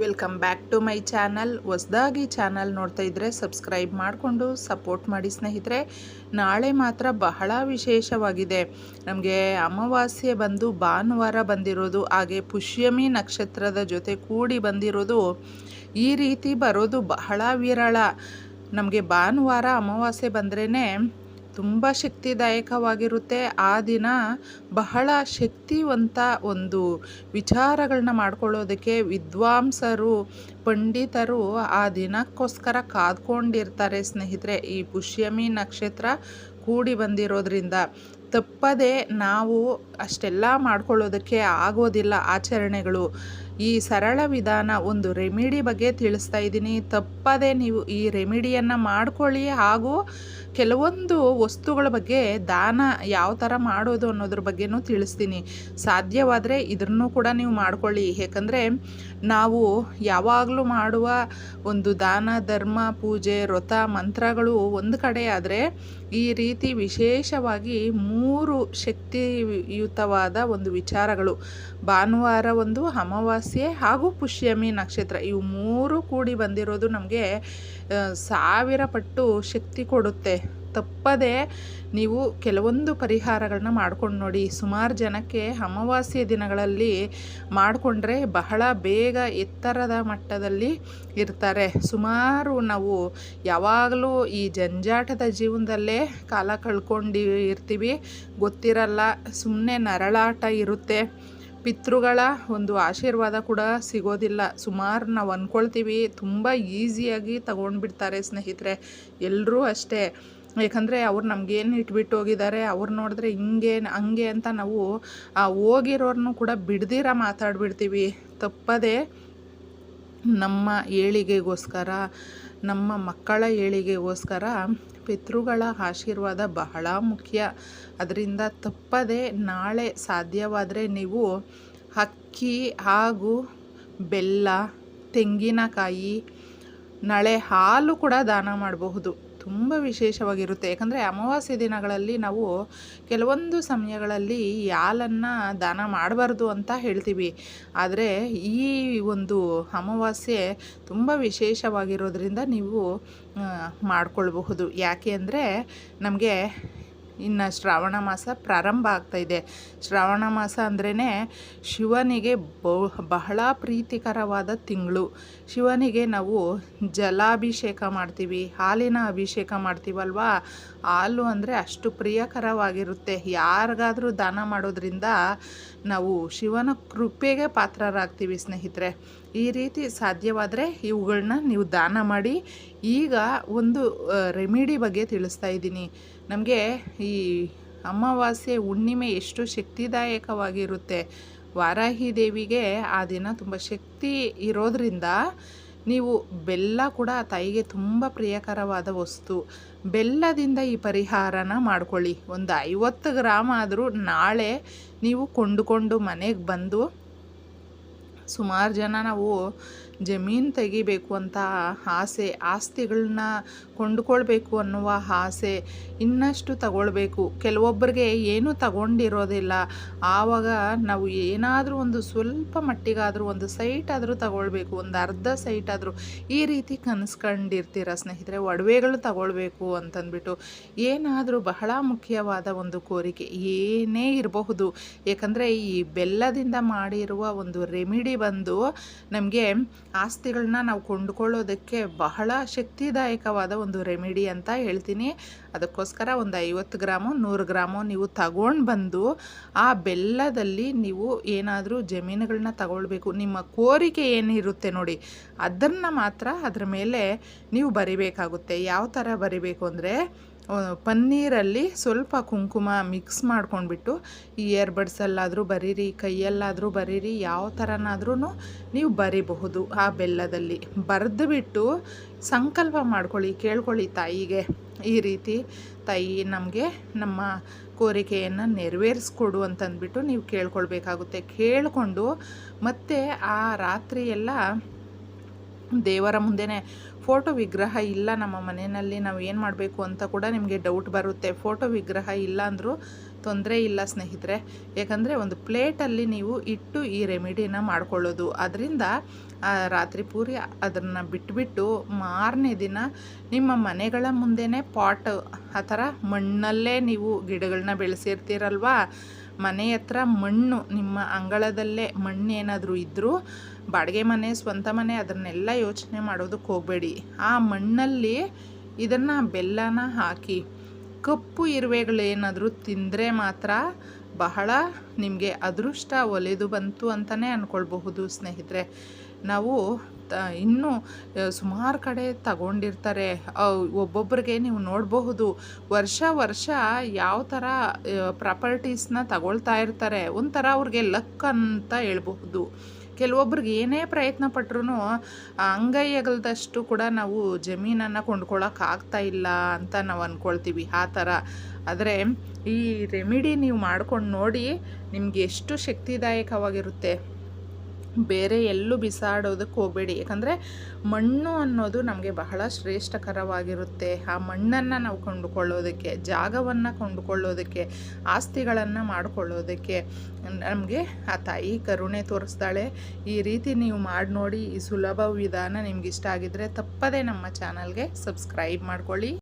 Welcome back to my channel ಹೊಸ್ದಾಗಿ channel ನೋಡ್ತಾ ಇದ್ದರೆ ಸಬ್ಸ್ಕ್ರೈಬ್ ಮಾಡಿಕೊಂಡು ಸಪೋರ್ಟ್ ಮಾಡಿ ಸ್ನೇಹಿತರೆ, ನಾಳೆ ಮಾತ್ರ ಬಹಳ ವಿಶೇಷವಾಗಿದೆ. ನಮಗೆ ಅಮಾವಾಸ್ಯೆ ಬಂದು ಭಾನುವಾರ ಬಂದಿರೋದು, ಹಾಗೆ ಪುಷ್ಯಮಿ ನಕ್ಷತ್ರದ ಜೊತೆ ಕೂಡಿ ಬಂದಿರೋದು ಈ ರೀತಿ ಬರೋದು ಬಹಳ ವಿರಳ. ನಮಗೆ ಭಾನುವಾರ ಅಮಾವಾಸ್ಯೆ ಬಂದ್ರೇ ತುಂಬ ಶಕ್ತಿದಾಯಕವಾಗಿರುತ್ತೆ. ಆ ದಿನ ಬಹಳ ಶಕ್ತಿವಂತ ಒಂದು ವಿಚಾರಗಳನ್ನ ಮಾಡ್ಕೊಳ್ಳೋದಕ್ಕೆ ವಿದ್ವಾಂಸರು, ಪಂಡಿತರು ಆ ದಿನಕ್ಕೋಸ್ಕರ ಕಾದ್ಕೊಂಡಿರ್ತಾರೆ ಸ್ನೇಹಿತರೆ. ಈ ಪುಷ್ಯಮಿ ನಕ್ಷತ್ರ ಕೂಡಿ ಬಂದಿರೋದ್ರಿಂದ ತಪ್ಪದೆ ನಾವು ಅಷ್ಟೆಲ್ಲ ಮಾಡ್ಕೊಳ್ಳೋದಕ್ಕೆ ಆಗೋದಿಲ್ಲ ಆಚರಣೆಗಳು. ಈ ಸರಳ ವಿಧಾನ ಒಂದು ರೆಮಿಡಿ ಬಗ್ಗೆ ತಿಳಿಸ್ತಾ ಇದ್ದೀನಿ. ತಪ್ಪದೆ ನೀವು ಈ ರೆಮಿಡಿಯನ್ನು ಮಾಡ್ಕೊಳ್ಳಿ ಹಾಗೂ ಕೆಲವೊಂದು ವಸ್ತುಗಳ ಬಗ್ಗೆ ದಾನ ಯಾವ ಥರ ಮಾಡೋದು ಅನ್ನೋದ್ರ ಬಗ್ಗೆನೂ ತಿಳಿಸ್ತೀನಿ. ಸಾಧ್ಯವಾದರೆ ಇದನ್ನು ಕೂಡ ನೀವು ಮಾಡ್ಕೊಳ್ಳಿ. ಏಕೆಂದರೆ ನಾವು ಯಾವಾಗಲೂ ಮಾಡುವ ಒಂದು ದಾನ, ಧರ್ಮ, ಪೂಜೆ, ವ್ರತ, ಮಂತ್ರಗಳು ಒಂದು ಕಡೆ ಆದರೆ ಈ ರೀತಿ ವಿಶೇಷವಾಗಿ ಮೂರು ಶಕ್ತಿಯುತವಾದ ಒಂದು ವಿಚಾರಗಳು. ಭಾನುವಾರ ಒಂದು, ಅಮಾವಾಸ್ಯೆ ಹಾಗೂ ಪುಷ್ಯಮಿ ನಕ್ಷತ್ರ. ಇವು ಮೂರು ಕೂಡಿ ಬಂದಿರೋದು ನಮಗೆ ಸಾವಿರ ಪಟ್ಟು ಶಕ್ತಿ ಕೊಡುತ್ತೆ. ತಪ್ಪದೆ ನೀವು ಕೆಲವೊಂದು ಪರಿಹಾರಗಳನ್ನ ಮಾಡ್ಕೊಂಡು ನೋಡಿ, ಸುಮಾರು ಜನಕ್ಕೆ ಅಮಾವಾಸ್ಯೆ ದಿನಗಳಲ್ಲಿ ಮಾಡಿಕೊಂಡ್ರೆ ಬಹಳ ಬೇಗ ಎತ್ತರದ ಮಟ್ಟದಲ್ಲಿ ಇರ್ತಾರೆ. ಸುಮಾರು ನಾವು ಯಾವಾಗಲೂ ಈ ಜಂಜಾಟದ ಜೀವನದಲ್ಲೇ ಕಾಲ ಕಳ್ಕೊಂಡು ಇರ್ತೀವಿ. ಗೊತ್ತಿರಲ್ಲ ಸುಮ್ಮನೆ ನರಳಾಟ ಇರುತ್ತೆ. ಪಿತೃಗಳ ಒಂದು ಆಶೀರ್ವಾದ ಕೂಡ ಸಿಗೋದಿಲ್ಲ. ಸುಮಾರು ನಾವು ಅಂದ್ಕೊಳ್ತೀವಿ ತುಂಬ ಈಸಿಯಾಗಿ ತಗೊಂಡ್ಬಿಡ್ತಾರೆ ಸ್ನೇಹಿತರೆ. ಎಲ್ಲರೂ ಅಷ್ಟೇ. ಯಾಕಂದರೆ ಅವ್ರು ನಮಗೇನು ಇಟ್ಬಿಟ್ಟು ಹೋಗಿದ್ದಾರೆ, ಅವ್ರು ನೋಡಿದ್ರೆ ಹಿಂಗೆ, ಹಂಗೆ ಅಂತ ನಾವು, ಆ ಹೋಗಿರೋರ್ನು ಕೂಡ ಬಿಡ್ದಿರ ಮಾತಾಡ್ಬಿಡ್ತೀವಿ. ತಪ್ಪದೇ ನಮ್ಮ ಏಳಿಗೆಗೋಸ್ಕರ, ನಮ್ಮ ಮಕ್ಕಳ ಏಳಿಗೆಗೋಸ್ಕರ ಪಿತೃಗಳ ಆಶೀರ್ವಾದ ಬಹಳ ಮುಖ್ಯ. ಅದರಿಂದ ತಪ್ಪದೆ ನಾಳೆ ಸಾಧ್ಯವಾದರೆ ನೀವು ಅಕ್ಕಿ ಹಾಗೂ ಬೆಲ್ಲ, ತೆಂಗಿನಕಾಯಿ, ನಾಳೆ ಹಾಲು ಕೂಡ ದಾನ ಮಾಡಬಹುದು. ತುಂಬ ವಿಶೇಷವಾಗಿರುತ್ತೆ. ಯಾಕಂದರೆ ಅಮಾವಾಸ್ಯೆ ದಿನಗಳಲ್ಲಿ ನಾವು ಕೆಲವೊಂದು ಸಮಯಗಳಲ್ಲಿ ಹಾಲನ್ನು ದಾನ ಮಾಡಬಾರ್ದು ಅಂತ ಹೇಳ್ತೀವಿ. ಆದರೆ ಈ ಒಂದು ಅಮಾವಾಸ್ಯೆ ತುಂಬ ವಿಶೇಷವಾಗಿರೋದ್ರಿಂದ ನೀವು ಮಾಡಿಕೊಳ್ಬಹುದು. ಯಾಕೆ ಅಂದರೆ ನಮಗೆ ಇನ್ನು ಶ್ರಾವಣ ಮಾಸ ಪ್ರಾರಂಭ ಆಗ್ತಾಯಿದೆ ಶ್ರಾವಣ ಮಾಸ ಅಂದ್ರೇ ಶಿವನಿಗೆ ಬಹಳ ಪ್ರೀತಿಕರವಾದ ತಿಂಗಳು. ಶಿವನಿಗೆ ನಾವು ಜಲಾಭಿಷೇಕ ಮಾಡ್ತೀವಿ, ಹಾಲಿನ ಅಭಿಷೇಕ ಮಾಡ್ತೀವಲ್ವಾ? ಹಾಲು ಅಂದರೆ ಅಷ್ಟು ಪ್ರಿಯಕರವಾಗಿರುತ್ತೆ. ಯಾರಿಗಾದರೂ ದಾನ ಮಾಡೋದ್ರಿಂದ ನಾವು ಶಿವನ ಕೃಪೆಗೆ ಪಾತ್ರರಾಗ್ತೀವಿ ಸ್ನೇಹಿತರೆ. ಈ ರೀತಿ ಸಾಧ್ಯವಾದರೆ ಇವುಗಳನ್ನ ನೀವು ದಾನ ಮಾಡಿ, ಈಗ ಒಂದು ರೆಮಿಡಿ ಬಗ್ಗೆ ತಿಳಿಸ್ತಾ ಇದ್ದೀನಿ. ನಮಗೆ ಈ ಅಮಾವಾಸ್ಯೆ ಹುಣ್ಣಿಮೆ ಎಷ್ಟು ಶಕ್ತಿದಾಯಕವಾಗಿರುತ್ತೆ. ವಾರಾಹಿ ದೇವಿಗೆ ಆ ದಿನ ತುಂಬ ಶಕ್ತಿ ಇರೋದ್ರಿಂದ ನೀವು ಬೆಲ್ಲ ಕೂಡ ತಾಯಿಗೆ ತುಂಬ ಪ್ರಿಯಕರವಾದ ವಸ್ತು. ಬೆಲ್ಲದಿಂದ ಈ ಪರಿಹಾರನ ಮಾಡ್ಕೊಳ್ಳಿ. ಒಂದು ಐವತ್ತು ಗ್ರಾಮ್ ಆದರೂ ನಾಳೆ ನೀವು ಕೊಂಡುಕೊಂಡು ಮನೆಗೆ ಬಂದು ಸುಮಾರು ಜನ ನಾವು ಜಮೀನು ತೆಗಿಬೇಕು ಅಂತ ಆಸೆ ಆಸ್ತಿಗಳನ್ನ ಕೊಂಡುಕೊಳ್ಬೇಕು ಅನ್ನುವ ಆಸೆ ಇನ್ನಷ್ಟು ತಗೊಳ್ಬೇಕು. ಕೆಲವೊಬ್ಬರಿಗೆ ಏನೂ ತಗೊಂಡಿರೋದಿಲ್ಲ. ಆವಾಗ ನಾವು ಏನಾದರೂ ಒಂದು ಸ್ವಲ್ಪ ಮಟ್ಟಿಗಾದರೂ, ಒಂದು ಸೈಟ್ ಆದರೂ ತಗೊಳ್ಬೇಕು, ಒಂದು ಅರ್ಧ ಸೈಟ್ ಆದರೂ ಈ ರೀತಿ ಕನಸ್ಕೊಂಡಿರ್ತೀರ ಸ್ನೇಹಿತರೆ, ಒಡವೆಗಳು ತಗೊಳ್ಬೇಕು ಅಂತಂದ್ಬಿಟ್ಟು ಏನಾದರೂ ಬಹಳ ಮುಖ್ಯವಾದ ಒಂದು ಕೋರಿಕೆ ಏನೇ ಇರಬಹುದು. ಏಕೆಂದರೆ ಈ ಬೆಲ್ಲದಿಂದ ಮಾಡಿರುವ ಒಂದು ರೆಮಿಡಿ ಬಂದು ನಮಗೆ ಆಸ್ತಿಗಳನ್ನ ನಾವು ಕೊಂಡುಕೊಳ್ಳೋದಕ್ಕೆ ಬಹಳ ಶಕ್ತಿದಾಯಕವಾದ ಒಂದು ರೆಮಿಡಿ ಅಂತ ಹೇಳ್ತೀನಿ. ಅದಕ್ಕೋಸ್ಕರ ಒಂದು ಐವತ್ತು ಗ್ರಾಮು, ನೂರು ಗ್ರಾಮು ನೀವು ತಗೊಂಡು ಬಂದು ಆ ಬೆಲ್ಲದಲ್ಲಿ ನೀವು ಏನಾದರೂ ಜಮೀನುಗಳನ್ನ ತಗೊಳ್ಬೇಕು. ನಿಮ್ಮ ಕೋರಿಕೆ ಏನಿರುತ್ತೆ ನೋಡಿ, ಅದನ್ನು ಮಾತ್ರ ಅದರ ಮೇಲೆ ನೀವು ಬರಿಬೇಕಾಗುತ್ತೆ. ಯಾವ ಥರ ಬರಿಬೇಕು ಅಂದರೆ ಪನ್ನೀರಲ್ಲಿ ಸ್ವಲ್ಪ ಕುಂಕುಮ ಮಿಕ್ಸ್ ಮಾಡ್ಕೊಂಡ್ಬಿಟ್ಟು, ಈ ಇಯರ್ಬಡ್ಸಲ್ಲಾದರೂ ಬರೀರಿ, ಕೈಯಲ್ಲಾದರೂ ಬರೀರಿ, ಯಾವ ಥರನಾದ್ರೂ ನೀವು ಬರಿಬಹುದು ಆ ಬೆಲ್ಲದಲ್ಲಿ. ಬರೆದುಬಿಟ್ಟು ಸಂಕಲ್ಪ ಮಾಡ್ಕೊಳ್ಳಿ, ಕೇಳ್ಕೊಳ್ಳಿ ತಾಯಿಗೆ. ಈ ರೀತಿ ತಾಯಿ ನಮಗೆ ನಮ್ಮ ಕೋರಿಕೆಯನ್ನು ನೆರವೇರಿಸ್ಕೊಡು ಅಂತಂದ್ಬಿಟ್ಟು ನೀವು ಕೇಳ್ಕೊಳ್ಬೇಕಾಗುತ್ತೆ. ಕೇಳಿಕೊಂಡು ಮತ್ತೆ ಆ ರಾತ್ರಿ ಎಲ್ಲ ದೇವರ ಮುಂದೆನೇ ಫೋಟೋ ವಿಗ್ರಹ ಇಲ್ಲ ನಮ್ಮ ಮನೆಯಲ್ಲಿ, ನಾವು ಏನು ಮಾಡಬೇಕು ಅಂತ ಕೂಡ ನಿಮಗೆ ಡೌಟ್ ಬರುತ್ತೆ. ಫೋಟೋ ವಿಗ್ರಹ ಇಲ್ಲ ಅಂದರೂ ತೊಂದರೆ ಇಲ್ಲ ಸ್ನೇಹಿತರೆ. ಯಾಕಂದರೆ ಒಂದು ಪ್ಲೇಟಲ್ಲಿ ನೀವು ಇಟ್ಟು ಈ ರೆಮಿಡಿನ ಮಾಡ್ಕೊಳ್ಳೋದು. ಅದರಿಂದ ರಾತ್ರಿ ಪೂರಿ ಅದನ್ನು ಬಿಟ್ಬಿಟ್ಟು ಮಾರನೇ ದಿನ ನಿಮ್ಮ ಮನೆಗಳ ಮುಂದೆನೇ ಪಾಟ್ ಆ ಥರ ಮಣ್ಣಲ್ಲೇ ನೀವು ಗಿಡಗಳನ್ನ ಬೆಳೆಸಿರ್ತೀರಲ್ವಾ? ಮನೆ ಹತ್ರ ಮಣ್ಣು, ನಿಮ್ಮ ಅಂಗಳದಲ್ಲೇ ಮಣ್ಣು ಏನಾದರೂ ಇದ್ದರೂ ಬಾಡಿಗೆ ಮನೆ, ಸ್ವಂತ ಮನೆ ಅದನ್ನೆಲ್ಲ ಯೋಚನೆ ಮಾಡೋದಕ್ಕೆ ಹೋಗಬೇಡಿ. ಆ ಮಣ್ಣಲ್ಲಿ ಇದನ್ನು ಬೆಲ್ಲನ ಹಾಕಿ, ಕಪ್ಪು ಇರುವೆಗಳೇನಾದರೂ ತಿಂದರೆ ಮಾತ್ರ ಬಹಳ ನಿಮಗೆ ಅದೃಷ್ಟ ಒಲೆದು ಬಂತು ಅಂತಲೇ ಅಂದ್ಕೊಳ್ಬಹುದು ಸ್ನೇಹಿತರೆ. ನಾವು ಇನ್ನೂ ಸುಮಾರು ಕಡೆ ತಗೊಂಡಿರ್ತಾರೆ. ಒಬ್ಬೊಬ್ಬರಿಗೆ ನೀವು ನೋಡಬಹುದು, ವರ್ಷ ವರ್ಷ ಯಾವ ಥರ ಪ್ರಾಪರ್ಟೀಸ್ನ ತಗೊಳ್ತಾ ಇರ್ತಾರೆ. ಒಂಥರ ಅವ್ರಿಗೆ ಲಕ್ ಅಂತ ಹೇಳ್ಬಹುದು. ಕೆಲವೊಬ್ರಿಗೆ ಏನೇ ಪ್ರಯತ್ನ ಪಟ್ರೂ ಅಂಗೈಯಗಲ್ದಷ್ಟು ಕೂಡ ನಾವು ಜಮೀನನ್ನು ಕೊಂಡ್ಕೊಳ್ಳೋಕ್ಕಾಗ್ತಾ ಇಲ್ಲ ಅಂತ ನಾವು ಅಂದ್ಕೊಳ್ತೀವಿ ಆ ಥರ ಆದರೆ, ಈ ರೆಮಿಡಿ ನೀವು ಮಾಡ್ಕೊಂಡು ನೋಡಿ, ನಿಮಗೆ ಎಷ್ಟು ಶಕ್ತಿದಾಯಕವಾಗಿರುತ್ತೆ. ಬೇರೆ ಎಲ್ಲೂ ಬಿಸಾಡೋದಕ್ಕೆ ಹೋಗಬೇಡಿ. ಯಾಕಂದರೆ ಮಣ್ಣು ಅನ್ನೋದು ನಮಗೆ ಬಹಳ ಶ್ರೇಷ್ಠಕರವಾಗಿರುತ್ತೆ. ಆ ಮಣ್ಣನ್ನು ನಾವು ಕೊಂಡುಕೊಳ್ಳೋದಕ್ಕೆ, ಜಾಗವನ್ನು ಕೊಂಡುಕೊಳ್ಳೋದಕ್ಕೆ, ಆಸ್ತಿಗಳನ್ನು ಮಾಡಿಕೊಳ್ಳೋದಕ್ಕೆ ನಮಗೆ ಆ ತಾಯಿ ಕರುಣೆ ತೋರಿಸ್ತಾಳೆ. ಈ ರೀತಿ ನೀವು ಮಾಡಿ ನೋಡಿ ಈ ಸುಲಭ ವಿಧಾನ ನಿಮ್ಗೆ ಇಷ್ಟ ಆಗಿದ್ದರೆ ತಪ್ಪದೇ ನಮ್ಮ ಚಾನಲ್ಗೆ ಸಬ್ಸ್ಕ್ರೈಬ್ ಮಾಡ್ಕೊಳ್ಳಿ.